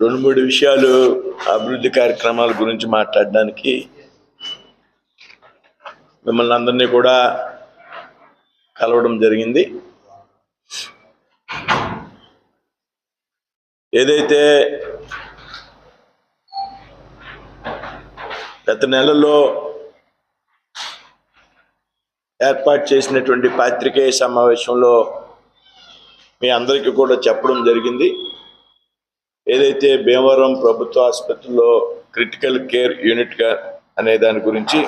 రెండు మూడు విషయాలు అభివృద్ధి కార్యక్రమాల గురించి మాట్లాడడానికి మిమ్మల్ని అందరినీ కూడా కలవడం జరిగింది. ఏదైతే గత నెలలో ఏర్పాటు చేసినటువంటి పాత్రికేయ సమావేశంలో మీ అందరికీ కూడా చెప్పడం జరిగింది. ఏదైతే భీమవరం ప్రభుత్వ ఆసుపత్రిలో క్రిటికల్ కేర్ యూనిట్గా అనే దాని గురించి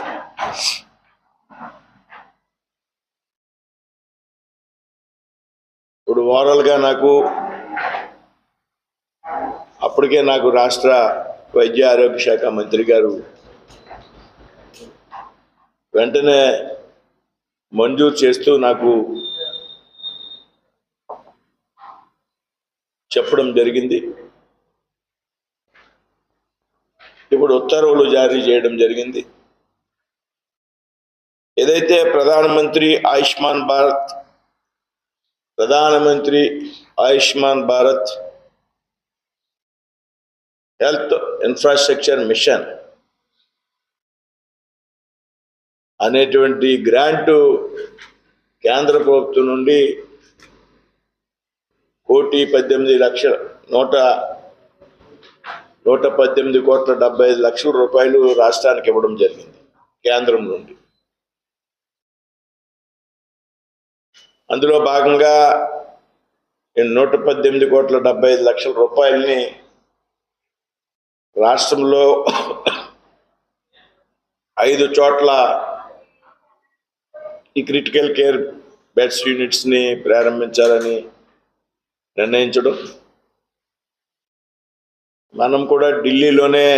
ఇప్పుడు ఓవరాల్గా నాకు అప్పటికే నాకు రాష్ట్ర వైద్య ఆరోగ్య శాఖ మంత్రి గారు వెంటనే మంజూరు చేస్తూ నాకు చెప్పడం జరిగింది. ఇప్పుడు ఉత్తర్వులు జారీ చేయడం జరిగింది. ఏదైతే ప్రధానమంత్రి ఆయుష్మాన్ భారత్ ప్రధానమంత్రి Ayushman Bharat health infrastructure mission అనేటువంటి గ్రాంటు కేంద్ర ప్రభుత్వం నుండి కోటి పద్దెనిమిది లక్షల నూట నూట పద్దెనిమిది కోట్ల డెబ్బై ఐదు లక్షల రూపాయలు రాష్ట్రానికి ఇవ్వడం జరిగింది కేంద్రం నుండి. అందులో భాగంగా నూట పద్దెనిమిది కోట్ల డెబ్బై ఐదు లక్షల రూపాయలని రాష్ట్రంలో ఐదు చోట్ల ఈ క్రిటికల్ కేర్ బెడ్స్ యూనిట్స్ని ప్రారంభించాలని నిర్ణయించడం మనం కూడా ఢిల్లీలోనే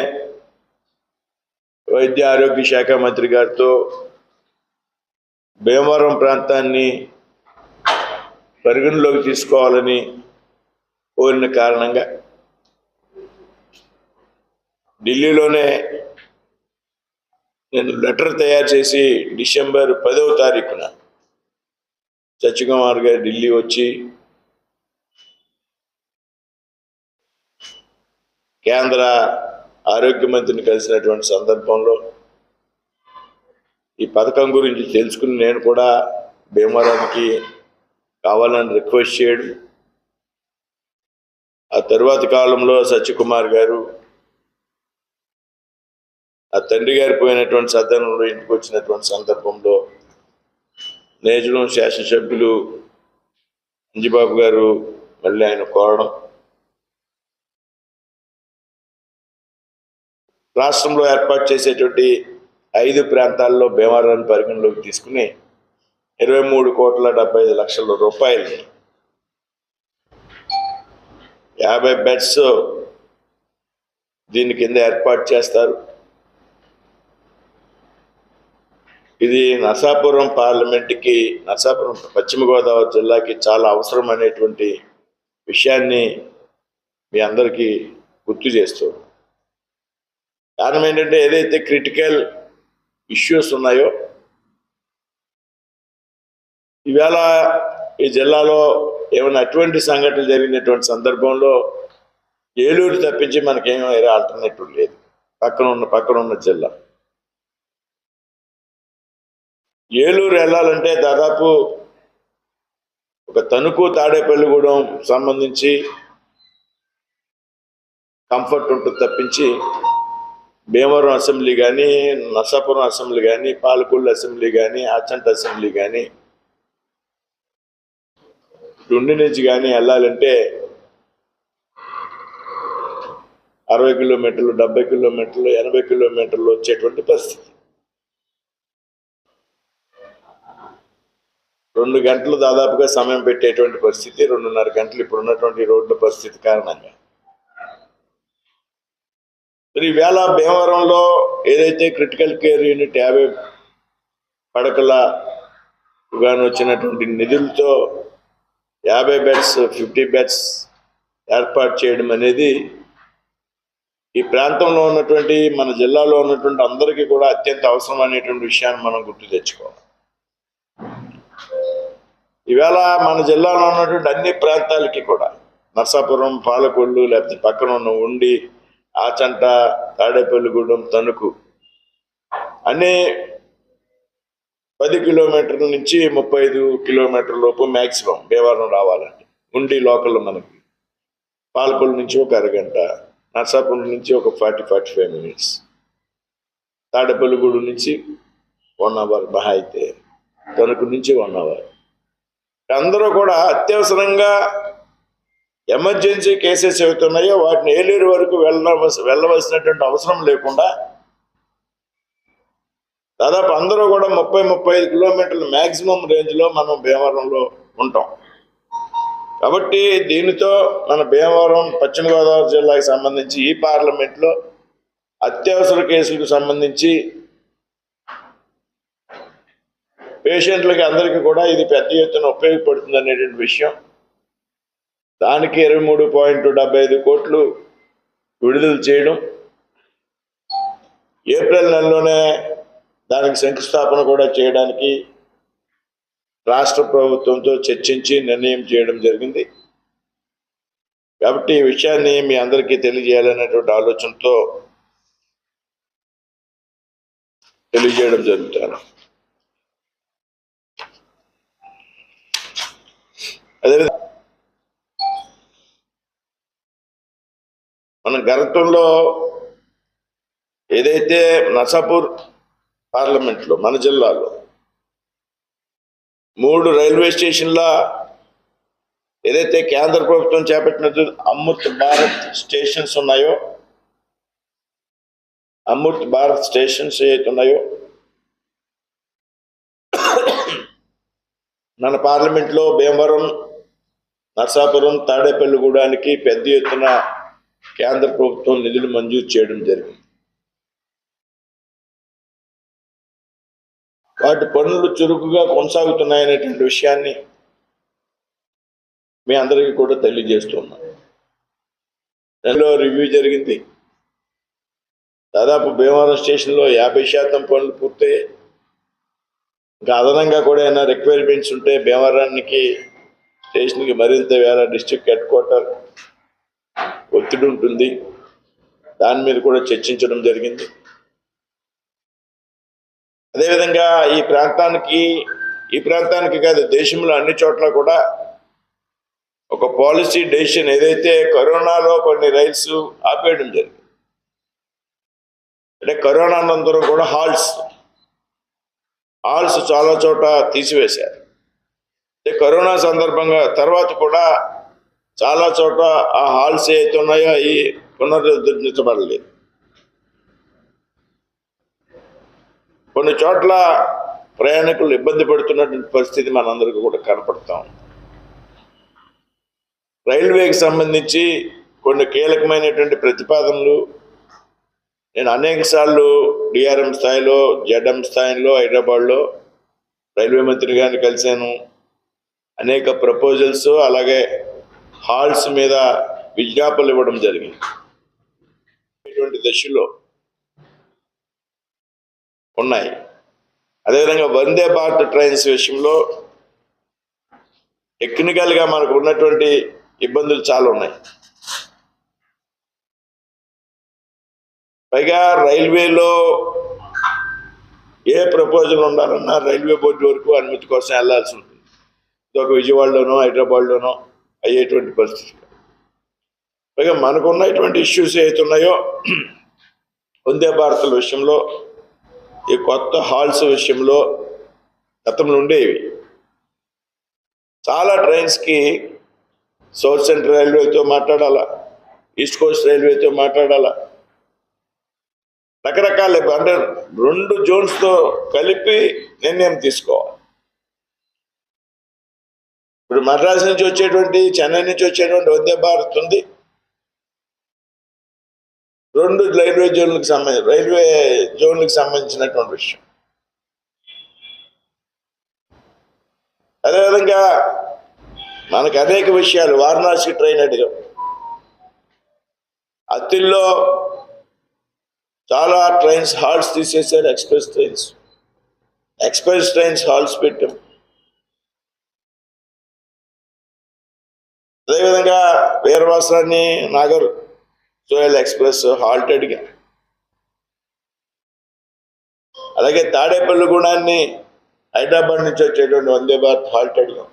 వైద్య ఆరోగ్య శాఖ మంత్రి గారితో భీమవరం ప్రాంతాన్ని పరిగణలోకి తీసుకోవాలని కోరిన కారణంగా ఢిల్లీలోనే నేను లెటర్ తయారు చేసి డిసెంబర్ పదవ తారీఖున సత్యకుమార్ గారు ఢిల్లీ వచ్చి కేంద్ర ఆరోగ్య మంత్రిని కలిసినటువంటి సందర్భంలో ఈ పథకం గురించి తెలుసుకుని నేను కూడా భీమవరానికి కావాలని రిక్వెస్ట్ చేయడం. ఆ తరువాత కాలంలో సత్యకుమార్ గారు ఆ తండ్రి గారు పోయినటువంటి సదనంలో ఇంటికి వచ్చినటువంటి సందర్భంలో నేజడం శాసనసభ్యులు అంజిబాబు గారు మళ్ళీ ఆయన కోరడం. రాష్ట్రంలో ఏర్పాటు చేసేటువంటి ఐదు ప్రాంతాల్లో భీమవరాన్ని పరిగణలోకి తీసుకుని ఇరవై మూడు కోట్ల డెబ్బై ఐదు లక్షల రూపాయలు యాభై బెడ్స్ దీని కింద ఏర్పాటు చేస్తారు. ఇది నరసాపురం పార్లమెంట్కి నరసాపురం పశ్చిమ గోదావరి జిల్లాకి చాలా అవసరం అనేటువంటి విషయాన్ని మీ అందరికీ గుర్తు చేస్తూ కారణం ఏంటంటే ఏదైతే క్రిటికల్ ఇష్యూస్ ఉన్నాయో ఈవేళ ఈ జిల్లాలో ఏమైనా అటువంటి సంఘటనలు జరిగినటువంటి సందర్భంలో ఏలూరు తప్పించి మనకేం వేరే ఆల్టర్నేటివ్ లేదు. పక్కన ఉన్న పక్కన ఉన్న జిల్లా. ఏలూరు వెళ్ళాలంటే దాదాపు ఒక తణుకు తాడేపల్లిగూడెం సంబంధించి కంఫర్ట్ ఉంటుంది తప్పించి భీమవరం అసెంబ్లీ కానీ నర్సాపురం అసెంబ్లీ కానీ పాలకొల్లు అసెంబ్లీ కానీ అచ్చంట అసెంబ్లీ కానీ డుండి నుంచి కానీ వెళ్ళాలంటే అరవై కిలోమీటర్లు డెబ్బై కిలోమీటర్లు ఎనభై కిలోమీటర్లు వచ్చేటువంటి పరిస్థితి. రెండు గంటలు దాదాపుగా సమయం పెట్టేటువంటి పరిస్థితి రెండున్నర గంటలు ఇప్పుడు ఉన్నటువంటి రోడ్ల పరిస్థితి కారణంగా. మరి ఈవేళ భీమవరంలో ఏదైతే క్రిటికల్ కేర్ యూనిట్ యాభై పడకల గాను వచ్చినటువంటి నిధులతో యాభై బెడ్స్ ఫిఫ్టీ బెడ్స్ ఏర్పాటు చేయడం అనేది ఈ ప్రాంతంలో ఉన్నటువంటి మన జిల్లాలో ఉన్నటువంటి అందరికీ కూడా అత్యంత అవసరం అనేటువంటి విషయాన్ని మనం గుర్తు తెచ్చుకోవాలి. ఈవేళ మన జిల్లాలో ఉన్నటువంటి అన్ని ప్రాంతాలకి కూడా నర్సాపురం పాలకొళ్ళు లేకపోతే పక్కన ఉన్న ఉండి ఆచంట తాడేపల్లిగూడెం తణుకు. అనే పది కిలోమీటర్ల నుంచి ముప్పై ఐదు కిలోమీటర్ల లోపు మ్యాక్సిమం భీమవరం రావాలండి. ఉండి లోకల్ మనకి పాలకొల్లు నుంచి ఒక అరగంట నర్సాపురం నుంచి ఒక forty forty five minutes. Tadepalligudem నుంచి వన్ అవర్ మహా అయితే తణుకు నుంచి వన్ అవర్. అందరూ కూడా అత్యవసరంగా ఎమర్జెన్సీ కేసెస్ అవుతున్నాయో వాటిని ఏలూరు వరకు వెళ్ళవలసి వెళ్ళవలసినటువంటి అవసరం లేకుండా దాదాపు అందరూ కూడా ముప్పై ముప్పై ఐదు కిలోమీటర్ల మ్యాక్సిమం రేంజ్లో మనం భీమవరంలో ఉంటాం. కాబట్టి దీనితో మన భీమవరం పశ్చిమ గోదావరి జిల్లాకి సంబంధించి ఈ పార్లమెంట్లో అత్యవసర కేసులకు సంబంధించి పేషెంట్లకి అందరికీ కూడా ఇది పెద్ద ఎత్తున ఉపయోగపడుతుంది అనేటువంటి విషయం దానికి ఇరవై మూడు పాయింట్ డెబ్బై ఐదు కోట్లు విడుదల చేయడం. ఏప్రిల్ నెలలోనే దానికి శంకుస్థాపన కూడా చేయడానికి రాష్ట్ర ప్రభుత్వంతో చర్చించి నిర్ణయం చేయడం జరిగింది. కాబట్టి ఈ విషయాన్ని మీ అందరికీ తెలియజేయాలనేటువంటి ఆలోచనతో తెలియజేయడం జరుగుతాను. అదేవిధంగా మన గతంలో ఏదైతే నర్సాపూర్ పార్లమెంట్లో మన జిల్లాలో మూడు రైల్వే స్టేషన్ల ఏదైతే కేంద్ర ప్రభుత్వం చేపట్టినట్టు అమృత్ భారత్ స్టేషన్స్ ఉన్నాయో అమృత్ భారత్ స్టేషన్స్ ఏవైతే ఉన్నాయో మన పార్లమెంట్లో భీమవరం నర్సాపురం తాడేపల్లిగూడానికి పెద్ద ఎత్తున కేంద్ర ప్రభుత్వం నిధులు మంజూరు చేయడం జరిగింది. వాటి పనులు చురుకుగా కొనసాగుతున్నాయనేటువంటి విషయాన్ని మీ అందరికీ కూడా తెలియజేస్తున్నాం నెలలో రివ్యూ జరిగింది. దాదాపు భీమవరం స్టేషన్లో యాభై శాతం పనులు పూర్తయ్యాయి. ఇంకా అదనంగా కూడా ఏమైనా రిక్వైర్మెంట్స్ ఉంటే భీమవరానికి స్టేషన్కి మరింత వేరే డిస్ట్రిక్ట్ హెడ్ క్వార్టర్ ఒత్తిడి ఉంటుంది. దాని మీద కూడా చర్చించడం జరిగింది. అదేవిధంగా ఈ ప్రాంతానికి ఈ ప్రాంతానికి కాదు దేశంలో అన్ని చోట్ల కూడా ఒక పాలసీ డెసిషన్ ఏదైతే కరోనాలో కొన్ని రైల్స్ ఆపేయడం జరిగింది. అంటే కరోనా అనంతరం కూడా హాల్స్ హాల్స్ చాలా చోట తీసివేశారు. అంటే కరోనా సందర్భంగా తర్వాత కూడా చాలా చోట ఆ హాల్స్ ఏవైతే ఉన్నాయో అవి పునరుద్ధరించబడలేదు. కొన్ని చోట్ల ప్రయాణికులు ఇబ్బంది పడుతున్నటువంటి పరిస్థితి మనందరికీ కూడా కనపడతాం రైల్వేకి సంబంధించి కొన్ని కీలకమైనటువంటి ప్రతిపాదనలు నేను అనేక సార్లు డిఆర్ఎం స్థాయిలో జడ్ఎం స్థాయిలో హైదరాబాద్లో రైల్వే మంత్రి గారిని కలిశాను. అనేక ప్రపోజల్స్ అలాగే హాల్స్ మీద విజ్ఞాపనలు ఇవ్వడం జరిగింది. ఇటువంటి దశలో ఉన్నాయి. అదేవిధంగా వందే భారత్ ట్రైన్స్ విషయంలో టెక్నికల్గా మనకు ఉన్నటువంటి ఇబ్బందులు చాలా ఉన్నాయి. పైగా రైల్వేలో ఏ ప్రపోజల్ ఉండాలన్నా రైల్వే బోర్డు వరకు అనుమతి కోసం వెళ్ళాల్సి ఉంటుంది. ఇది ఒక విజయవాడలోనో హైదరాబాద్లోనో అయ్యేటువంటి పరిస్థితి. పైగా మనకు ఉన్నటువంటి ఇష్యూస్ ఏవైతే ఉన్నాయో వందే భారతుల విషయంలో ఈ కొత్త హాల్స్ విషయంలో గతంలో ఉండేవి. చాలా ట్రైన్స్కి సౌత్ సెంట్రల్ రైల్వేతో మాట్లాడాలా? ఈస్ట్ కోస్ట్ రైల్వేతో మాట్లాడాలా? రకరకాల అంటే రెండు జోన్స్తో కలిపి నిర్ణయం తీసుకోవాలి. ఇప్పుడు మద్రాసు నుంచి వచ్చేటువంటి చెన్నై నుంచి వచ్చేటువంటి వందే భారత్ ఉంది. రెండు రైల్వే జోన్లకు సంబంధించి రైల్వే జోన్లకు సంబంధించినటువంటి విషయం. అదేవిధంగా మనకు అనేక విషయాలు వారణాసి ట్రైన్ అడిగాం. అత్తిల్లో చాలా ట్రైన్స్ హాల్స్ తీసేశారు express trains. Express trains halts పెట్టాం. అదేవిధంగా వీరవాసరాన్ని నాగర్ సోయల్ ఎక్స్ప్రెస్ హాల్టెడ్గా అలాగే తాడేపల్లి గుణాన్ని హైదరాబాద్ నుంచి వచ్చేటువంటి వందే భారత్ హాల్టెడ్గా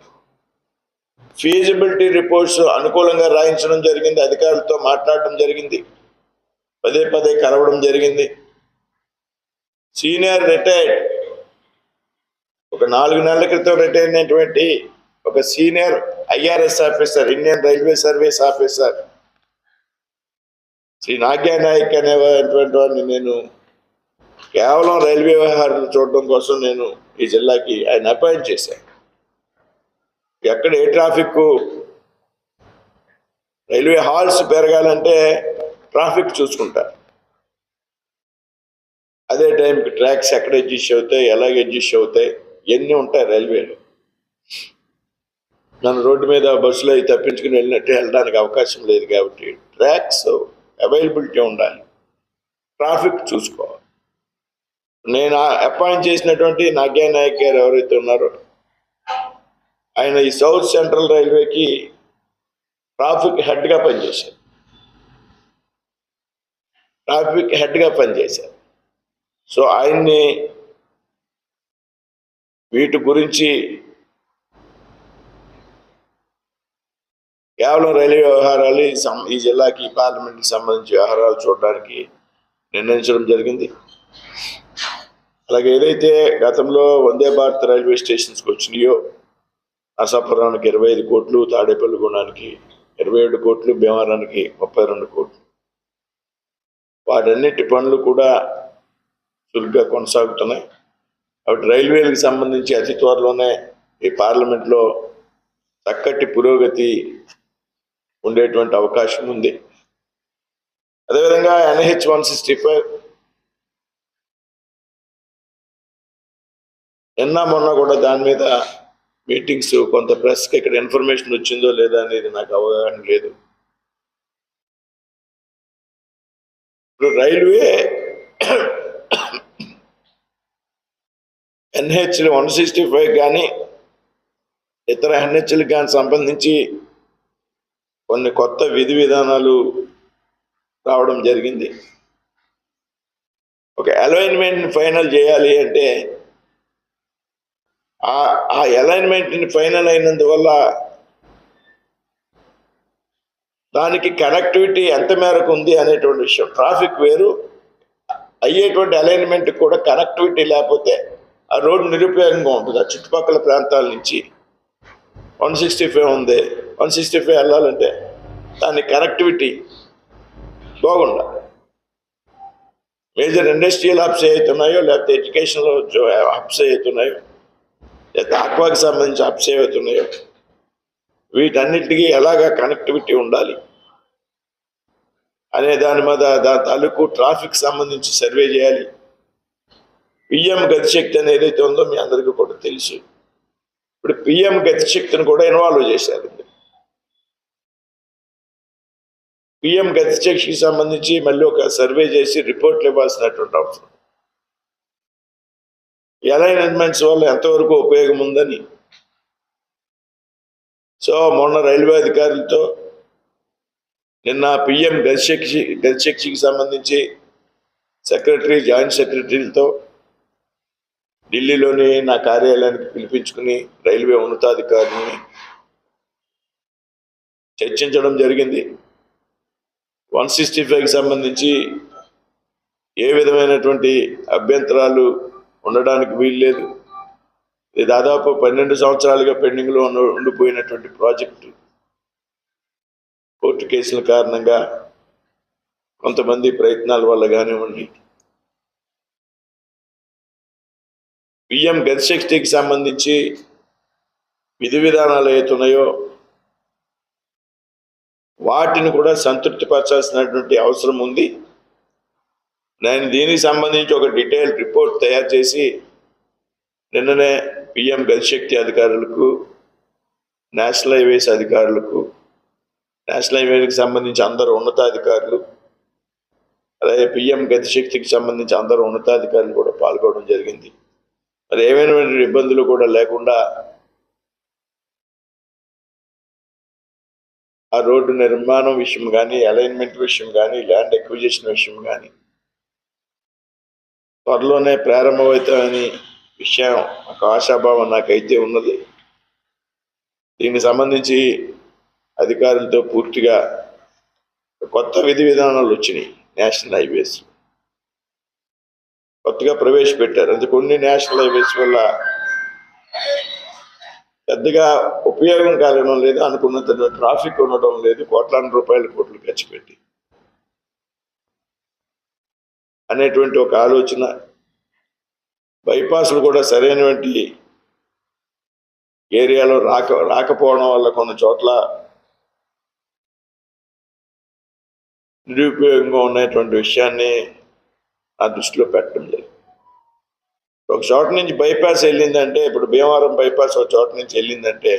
ఫీజిబిలిటీ రిపోర్ట్స్ అనుకూలంగా రాయించడం జరిగింది అధికారులతో మాట్లాడడం జరిగింది పదే పదే కలవడం జరిగింది. సీనియర్ రిటైర్డ్ ఒక నాలుగు నెలల క్రితం రిటైర్ అయినటువంటి ఒక senior IRS officer Indian railway service officer. Shri Nagya Naik అనేటువంటి వాడిని నేను కేవలం రైల్వే వ్యవహారాలు చూడడం కోసం నేను ఈ జిల్లాకి ఆయన అపాయింట్ చేశాను. ఎక్కడ ఏ ట్రాఫిక్ రైల్వే హాల్స్ పెరగాలంటే ట్రాఫిక్ చూసుకుంటారు అదే టైంకి ట్రాక్స్ ఎక్కడ అడ్జస్ట్ అవుతాయి ఎలాగ అడ్జస్ట్ అవుతాయి ఇవన్నీ ఉంటాయి రైల్వేలో. నన్ను రోడ్డు మీద బస్సులో తప్పించుకుని వెళ్ళినట్టు వెళ్ళడానికి అవకాశం లేదు కాబట్టి ట్రాక్స్ అవైలబిలిటీ ఉండాలి. ట్రాఫిక్ చూసుకోవాలి. నేను అపాయింట్ చేసినటువంటి నాగ్యా నాయక్ గారు ఎవరైతే ఉన్నారో ఆయన ఈ సౌత్ సెంట్రల్ రైల్వేకి ట్రాఫిక్ హెడ్గా పనిచేశారు. ట్రాఫిక్ హెడ్గా పనిచేశారు. సో ఆయన్ని వీటి గురించి కేవలం రైల్వే వ్యవహారాలు ఈ సం- ఈ జిల్లాకి ఈ పార్లమెంట్కి సంబంధించి వ్యవహారాలు చూడడానికి నిర్ణయించడం జరిగింది. అలాగే ఏదైతే గతంలో వందే భారత్ రైల్వే స్టేషన్స్కి వచ్చినాయో నరసాపురానికి ఇరవై ఐదు కోట్లు తాడేపల్లి గుణానికి ఇరవై ఏడు కోట్లు భీమవరానికి ముప్పై రెండు కోట్లు. వాటన్నిటి పనులు కూడా చురుగ్గా కొనసాగుతున్నాయి. కాబట్టి రైల్వేలకు సంబంధించి అతి త్వరలోనే ఈ పార్లమెంట్లో చక్కటి పురోగతి ఉండేటువంటి అవకాశం ఉంది. అదేవిధంగా ఎన్హెచ్ వన్ సిక్స్టీ ఫైవ్ నిన్న మొన్న కూడా దాని మీద మీటింగ్స్ కొంత ప్రెస్కి ఇక్కడ ఇన్ఫర్మేషన్ వచ్చిందో లేదా అనేది నాకు అవగాహన లేదు. ఇప్పుడు railway NH one sixty five కానీ ఇతర ఎన్హెచ్లకు కానీ సంబంధించి కొన్ని కొత్త విధి విధానాలు రావడం జరిగింది. ఒక అలైన్మెంట్ ఫైనల్ చేయాలి అంటే ఆ ఆ అలైన్మెంట్ని ఫైనల్ అయినందువల్ల దానికి కనెక్టివిటీ ఎంత మేరకు ఉంది అనేటువంటి విషయం. ట్రాఫిక్ వేరు అయ్యేటువంటి అలైన్మెంట్ కూడా కనెక్టివిటీ లేకపోతే ఆ రోడ్డు నిరుపయోగంగా ఉంటుంది. ఆ చుట్టుపక్కల ప్రాంతాల నుంచి. వన్ సిక్స్టీ ఫైవ్ ఉంది. వన్ సిక్స్టీ ఫైవ్ వెళ్ళాలంటే దాని కనెక్టివిటీ బాగుండాలి. మేజర్ ఇండస్ట్రియల్ హబ్స్ అవుతున్నాయో లేకపోతే ఎడ్యుకేషన్లో హబ్స్ అవుతున్నాయో లేకపోతే ఆక్వాకి సంబంధించి హబ్స్ అవుతున్నాయో వీటన్నిటికీ ఎలాగా కనెక్టివిటీ ఉండాలి అనే దాని మీద దాని తాలూకు ట్రాఫిక్ సంబంధించి సర్వే చేయాలి. పిఎం గతిశక్తి అనేది ఏదైతే ఉందో మీ అందరికీ కూడా తెలుసు. ఇప్పుడు పిఎం గతిశక్తిని కూడా ఇన్వాల్వ్ చేశారు. పిఎం గతిశక్తికి సంబంధించి మళ్ళీ ఒక సర్వే చేసి రిపోర్ట్లు ఇవ్వాల్సినటువంటి అవసరం. అలైన్మెంట్స్ వల్ల ఎంతవరకు ఉపయోగం ఉందని. సో మొన్న రైల్వే అధికారులతో నిన్న పిఎం గతిశక్తి గతిశక్తికి సంబంధించి సెక్రటరీ జాయింట్ సెక్రటరీలతో ఢిల్లీలోని నా కార్యాలయానికి పిలిపించుకుని రైల్వే ఉన్నతాధికారిని చర్చించడం జరిగింది. వన్ సిక్స్టీ ఫైవ్కి సంబంధించి ఏ విధమైనటువంటి అభ్యంతరాలు ఉండడానికి వీల్లేదు ఇది దాదాపు పన్నెండు సంవత్సరాలుగా పెండింగ్లో ఉండిపోయినటువంటి ప్రాజెక్టు. కోర్టు కేసుల కారణంగా కొంతమంది ప్రయత్నాల వల్ల కానివ్వండి. పిఎం గతిశక్తికి సంబంధించి విధి విధానాలు ఏతున్నాయో వాటిని కూడా సంతృప్తిపరచాల్సినటువంటి అవసరం ఉంది. నేను దీనికి సంబంధించి ఒక డీటెయిల్ రిపోర్ట్ తయారు చేసి నిన్ననే పిఎం గతిశక్తి అధికారులకు నేషనల్ హైవేస్ అధికారులకు నేషనల్ హైవేలకు సంబంధించి అందరు ఉన్నతాధికారులు అలాగే పిఎం గతిశక్తికి సంబంధించి అందరు ఉన్నతాధికారులు కూడా పాల్గొనడం జరిగింది. మరి ఏమైనా ఇబ్బందులు కూడా లేకుండా ఆ రోడ్డు నిర్మాణం విషయం కానీ అలైన్మెంట్ విషయం కానీ ల్యాండ్ ఎక్విజిషన్ విషయం కానీ త్వరలోనే ప్రారంభమవుతామని విషయం ఒక ఆశాభావం నాకైతే ఉన్నది. దీనికి సంబంధించి అధికారులతో పూర్తిగా కొత్త విధి విధానాలు వచ్చినాయి నేషనల్ హైవేస్. కొత్తగా ప్రవేశపెట్టారు. అందుకు కొన్ని నేషనల్ హైవేస్ వల్ల పెద్దగా ఉపయోగం కలగడం లేదు అనుకున్నంత ట్రాఫిక్ ఉండడం లేదు కోట్లాది రూపాయల కోట్లు ఖర్చు పెట్టి. అనేటువంటి ఒక ఆలోచన. బైపాస్లు కూడా సరైనటువంటి ఏరియాలో రాక రాకపోవడం వల్ల కొన్ని చోట్ల నిరుపయోగంగా ఉన్నటువంటి విషయాన్ని నా దృష్టిలో పెట్టడం జరిగింది ఒక చోట నుంచి బైపాస్ వెళ్ళిందంటే ఇప్పుడు భీమవరం బైపాస్ ఒక చోట నుంచి వెళ్ళిందంటే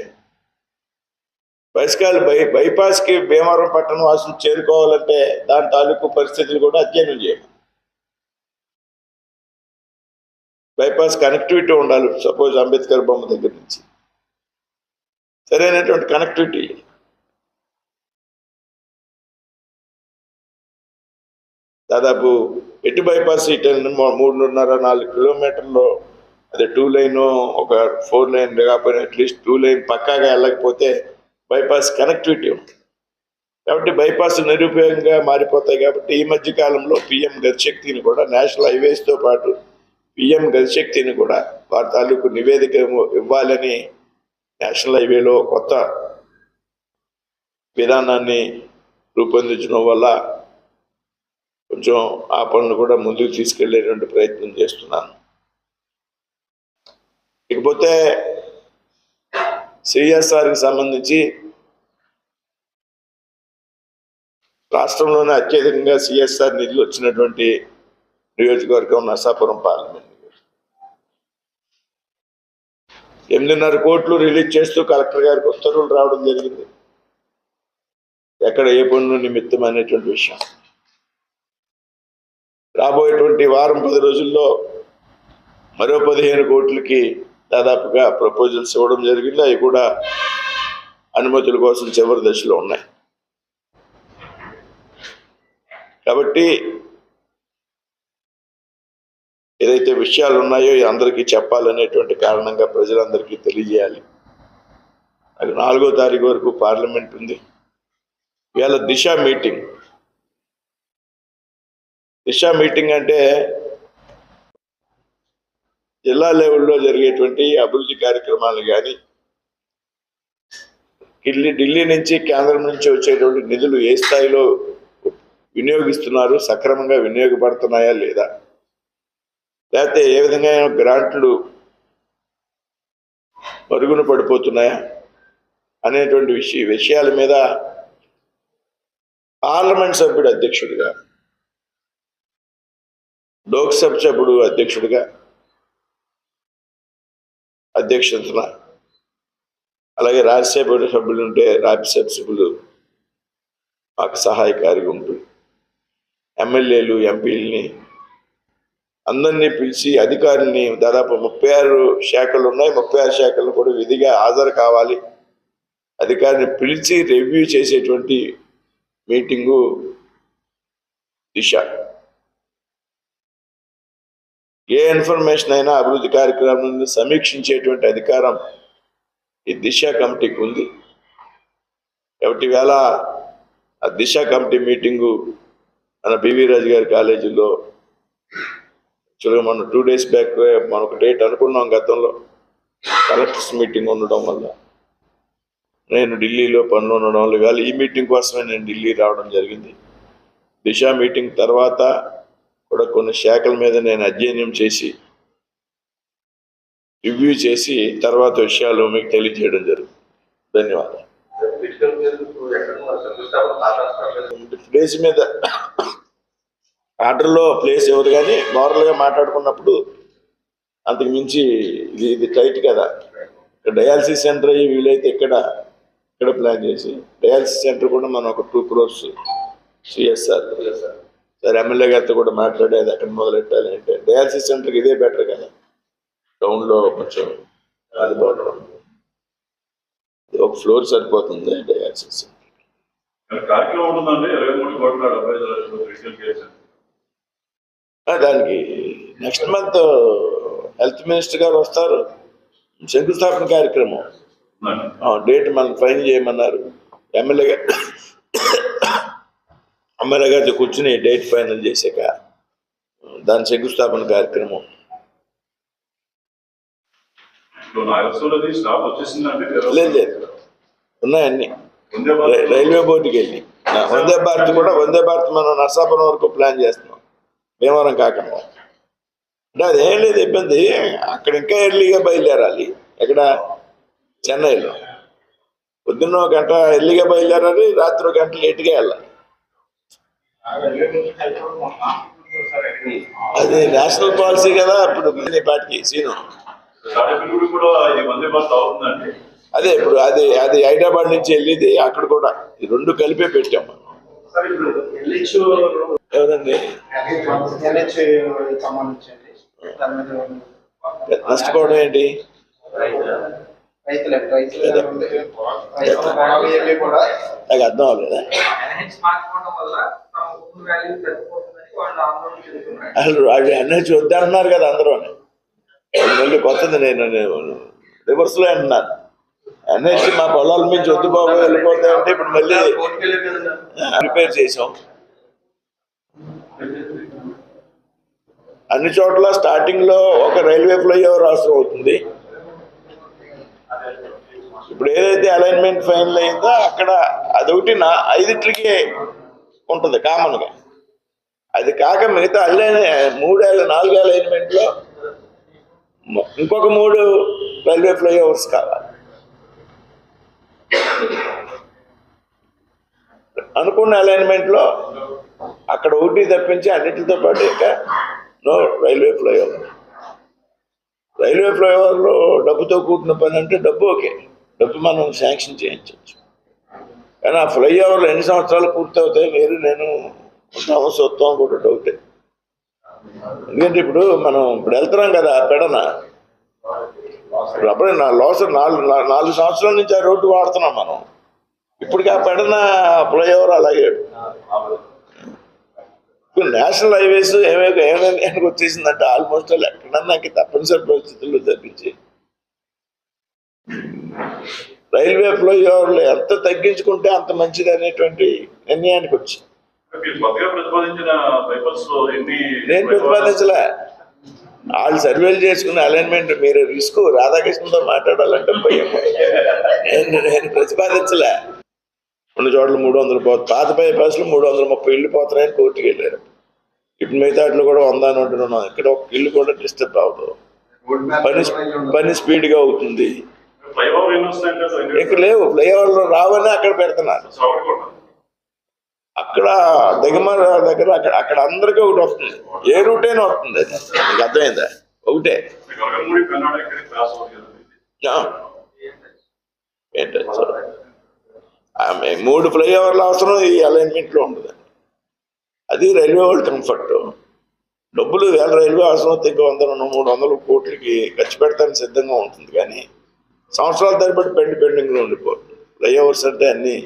బైస్కాల్ బై బైపాస్కి భీమవరం పట్టణం వాసులు చేరుకోవాలంటే దాని తాలూకు పరిస్థితులు కూడా అధ్యయనం చేయాలి. బైపాస్ కనెక్టివిటీ ఉండాలి సపోజ్ అంబేద్కర్ బొమ్మ దగ్గర నుంచి. సరైనటువంటి కనెక్టివిటీ. దాదాపు ఎటు బైపాస్ ఇటు మూడున్నర నాలుగు కిలోమీటర్లు. అదే టూ లైన్ ఒక ఫోర్ లైన్ కాకపోయినా అట్లీస్ట్ టూ లైన్ పక్కాగా వెళ్ళకపోతే బైపాస్ కనెక్టివిటీ ఉంటుంది. కాబట్టి బైపాస్ నిరుపయోగంగా మారిపోతాయి కాబట్టి ఈ మధ్య కాలంలో పిఎం గతిశక్తిని కూడా నేషనల్ హైవేస్తో పాటు పిఎం గతిశక్తిని కూడా వారి తాలూకు నివేదిక ఇవ్వాలని నేషనల్ హైవేలో కొత్త విధానాన్ని రూపొందించడం వల్ల కొంచెం ఆ పనులు కూడా ముందుకు తీసుకెళ్ళేటువంటి ప్రయత్నం చేస్తున్నాను. ఇకపోతే సిఎస్ఆర్కి సంబంధించి రాష్ట్రంలోనే అత్యధికంగా సిఎస్ఆర్ నిధులు వచ్చినటువంటి నియోజకవర్గం నర్సాపురం పార్లమెంట్ ఎనిమిదిన్నర కోట్లు రిలీజ్ చేస్తూ కలెక్టర్ గారికి ఉత్తర్వులు రావడం జరిగింది. ఎక్కడ ఏ పనులు నిమిత్తం అనేటువంటి విషయం. రాబోయేటువంటి వారం పది రోజుల్లో మరో పదిహేను కోట్లకి దాదాపుగా ప్రపోజల్స్ ఇవ్వడం జరిగింది. అవి కూడా అనుమతుల కోసం చివరి దశలో ఉన్నాయి. కాబట్టి ఏదైతే విషయాలు ఉన్నాయో అందరికీ చెప్పాలనేటువంటి కారణంగా ప్రజలందరికీ తెలియజేయాలి. అది నాలుగో తారీఖు వరకు పార్లమెంట్ ఉంది. ఇవాళ దిశ మీటింగ్. దిశ మీటింగ్ అంటే జిల్లా లెవెల్లో జరిగేటువంటి అభివృద్ధి కార్యక్రమాలు కానీ ఢిల్లీ ఢిల్లీ నుంచి కేంద్రం నుంచి వచ్చేటువంటి నిధులు ఏ స్థాయిలో వినియోగిస్తున్నారు సక్రమంగా వినియోగపడుతున్నాయా లేదా? లేకపోతే ఏ విధంగా గ్రాంట్లు మరుగున పడిపోతున్నాయా అనేటువంటి విషయ విషయాల మీద పార్లమెంట్ సభ్యుడు అధ్యక్షుడిగా లోక్సభ సభ్యుడు అధ్యక్షుడిగా అధ్యక్షతన అలాగే రాజ్యసభ సభ్యులు ఉంటే రాజ్యసభ సభ్యులు మాకు సహాయకారిగా ఉంటుంది ఎమ్మెల్యేలు ఎంపీలని అందరినీ పిలిచి అధికారుల్ని దాదాపు ముప్పై ఆరు శాఖలు ఉన్నాయి. ముప్పై ఆరు శాఖలు కూడా విధిగా హాజరు కావాలి. అధికారిని పిలిచి రివ్యూ చేసేటువంటి మీటింగు దిశ. ఏ ఇన్ఫర్మేషన్ అయినా అభివృద్ధి కార్యక్రమాన్ని సమీక్షించేటువంటి అధికారం ఈ దిశ కమిటీకి ఉంది. కాబట్టి వేళ ఆ దిశ కమిటీ మీటింగు మన బివి రాజు గారి కాలేజీలో యాక్చువల్గా మనం టూ డేస్ బ్యాక్ మనం ఒక డేట్ అనుకున్నాం గతంలో. కలెక్టర్స్ మీటింగ్ ఉండడం వల్ల. నేను ఢిల్లీలో పనులు ఉండడం వల్ల ఇవాళ ఈ మీటింగ్ కోసమే నేను ఢిల్లీ రావడం జరిగింది. దిశ మీటింగ్ తర్వాత కూడా కొన్ని శాఖల మీద నేను అధ్యయనం చేసి రివ్యూ చేసి తర్వాత విషయాలు మీకు తెలియజేయడం జరుగుతుంది. ధన్యవాదాలు. ప్లేస్ మీద ఆర్డర్లో ప్లేస్ ఎవరు కానీ మోరల్గా మాట్లాడుకున్నప్పుడు అంతకు మించి ఇది ఇది టైట్ కదా. ఇక్కడ డయాలసిస్ సెంటర్ అయ్యి వీలైతే ఇక్కడ ఇక్కడ ప్లాన్ చేసి డయాలసిస్ సెంటర్ కూడా మనం ఒక two crores CSR sir MLA గారితో కూడా మాట్లాడి అది ఎక్కడ మొదలెట్టాలి అంటే డయాలసిస్ సెంటర్కి ఇదే బెటర్ కదా. టౌన్లో కొంచెం అందుబాటులో ఒక ఫ్లోర్ సరిపోతుంది డయాలసిస్ దానికి నెక్స్ట్ మంత్ హెల్త్ మినిస్టర్ గారు వస్తారు. శంకుస్థాపన కార్యక్రమం. డేట్ మనం ఫైన్ చేయమన్నారు. ఎమ్మెల్యే గారు ఎమ్మెల్యే గారితో కూర్చుని డేట్ ఫైనల్ చేశాక దాని శంకుస్థాపన కార్యక్రమం. లేదు లేదు. ఉన్నాయన్నీ. రైల్వే బోర్డుకి వెళ్ళి. వందే భారత్ కూడా వందే భారత్ మనం నర్సాపురం వరకు ప్లాన్ చేస్తున్నాం. భీమవరం కాకుండా అంటే అదేం లేదు ఇబ్బంది. అక్కడ ఇంకా ఎర్లీగా బయలుదేరాలి. ఎక్కడ? చెన్నైలో. పొద్దున్న ఒక గంట ఎర్లీగా బయలుదేరాలి రాత్రి ఒక గంట లేట్గా వెళ్ళాలి. అది నేషనల్ పాలసీ కదా ఇప్పుడు పాటికి సీను. అదే ఇప్పుడు అది అది హైదరాబాద్ నుంచి వెళ్ళేది అక్కడ కూడా ఈ రెండు కలిపే పెట్టాం ఎవరండి? నష్టపోవడం ఏంటి? నాకు అర్థం అవ్వలేదా? అసలు వాళ్ళు అన్నీ చూద్దామన్నారు కదా అందరూ మళ్ళీ కొత్తది నేను రివర్స్లో అంటున్నాను. అన్నేసి మా పొలాల నుంచి వద్దు బాబు వెళ్ళిపోతాయంటే ఇప్పుడు మళ్ళీ ప్రిపేర్ చేసాం. అన్ని చోట్ల స్టార్టింగ్లో ఒక రైల్వే ఫ్లైఓవర్ అవసరం అవుతుంది. ఇప్పుడు ఏదైతే అలైన్మెంట్ ఫైనల్ అయిందో అక్కడ అదొకటి నా ఐదింటికే ఉంటుంది కామన్గా అది కాక మిగతా అల్లైన మూడేళ్ళ నాలుగేళ్ళ ఎలిమెంట్లో ఇంకొక మూడు రైల్వే ఫ్లైఓవర్స్ కావాలి. అనుకున్న అలైన్మెంట్లో అక్కడ ఒకటి తప్పించి అన్నిటితో పాటు ఇంకా నో రైల్వే ఫ్లైఓవర్ రైల్వే ఫ్లైఓవర్లో డబ్బుతో కూడిన పని అంటే డబ్బు ఓకే. డబ్బు మనం శాంక్షన్ చేయించవచ్చు. కానీ ఆ ఫ్లైఓవర్లు ఎన్ని సంవత్సరాలు పూర్తవుతాయి మీరు నేను ఉంటామో సొత్తం కూడా డౌటే. ఎందుకంటే ఇప్పుడు మనం ఇప్పుడు వెళ్తున్నాం కదా పెడన. ఇప్పుడు అప్పుడే నా లోస నాలుగు నాలుగు సంవత్సరాల నుంచి ఆ రోడ్డు వాడుతున్నాం మనం. ఇప్పటికి ఆ పెడన ఫ్లైఓవర్ అలాగే. ఇప్పుడు నేషనల్ హైవేస్ ఏమేమి ఏమేమి వచ్చేసిందంటే ఆల్మోస్ట్ ఎక్కడన్నా తప్పనిసరి పరిస్థితుల్లో తప్పించి. రైల్వే ఫ్లైఓవర్లు ఎంత తగ్గించుకుంటే అంత మంచిది అనేటువంటి నిర్ణయానికి వచ్చింది నేను ప్రతిపాదించలే. వాళ్ళు సర్వేలు చేసుకున్న అలైన్మెంట్ మీరు రిస్క్ రాధాకృష్ణతో మాట్లాడాలంటే భయం. నేను నేను ప్రతిపాదించలే. కొన్ని చోట్ల మూడు వందలు పోతుంది పాత బైపాస్లో మూడు వందల ముప్పై ఇల్లు పోతున్నాయని కోర్టుకి వెళ్ళారు. ఇప్పుడు మిగతాట్లో కూడా వంద నూట ఉన్నాం ఇక్కడ ఒక ఇల్లు కూడా డిస్టర్బ్ అవ్వదు. పని పని స్పీడ్గా అవుతుంది. ఫ్లైఓవర్ ఎన్ని వస్తున్నాయంటే అసలు ఎన్ని- ఇంక లేవు ఫ్లైఓవర్లు రావని అక్కడ పెడుతున్నారు. అక్కడ దిగమర దగ్గర అక్కడ అక్కడ అందరికీ ఒకటి వస్తుంది. ఏ రూట్ అయినా వస్తుంది. అది మీకు అర్థమైందా ఒకటే ఇక్కడ ఆమె మూడు ఫ్లైఓవర్ల అవసరం ఈ alignment లో ఉంటుంది అది రైల్వే వాళ్ళు కంఫర్ట్. డబ్బులు వేల రైల్వే అవసరం అయితే ఇంకా వంద రెండు మూడు వందల కోట్లకి ఖర్చు పెడతానికి సిద్ధంగా ఉంటుంది కానీ సంవత్సరాల తరబడి పెండి పెండింగ్లో ఉండిపోతుంది ఫ్లైఓవర్స్ అంటే అన్ని.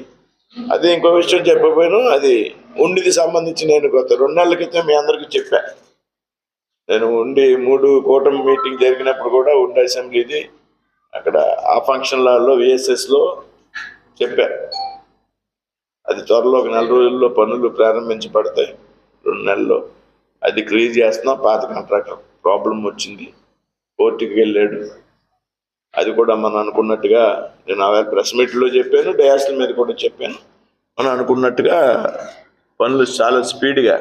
అది ఇంకో విషయం చెప్పకపోయాను అది ఉండిది సంబంధించి నేను గత రెండు నెలల క్రితం మీ అందరికీ చెప్పా. నేను ఉండి మూడు కూటమి మీటింగ్ జరిగినప్పుడు కూడా ఉండి అసెంబ్లీది అక్కడ ఆ ఫంక్షన్ హాల్లో విఎస్ఎస్ చెప్పారు అది త్వరలో ఒక నెల రోజుల్లో పనులు ప్రారంభించబడతాయి రెండు నెలల్లో. అది క్లియర్ చేస్తున్నాం పాత కాంట్రాక్టర్ ప్రాబ్లం వచ్చింది. కోర్టుకి వెళ్ళాడు. అది కూడా మనం అనుకున్నట్టుగా నేను ఆవేళ ప్రెస్ మీట్లో చెప్పాను డయాస్ల మీద కూడా చెప్పాను. మనం అనుకున్నట్టుగా పనులు చాలా స్పీడ్గా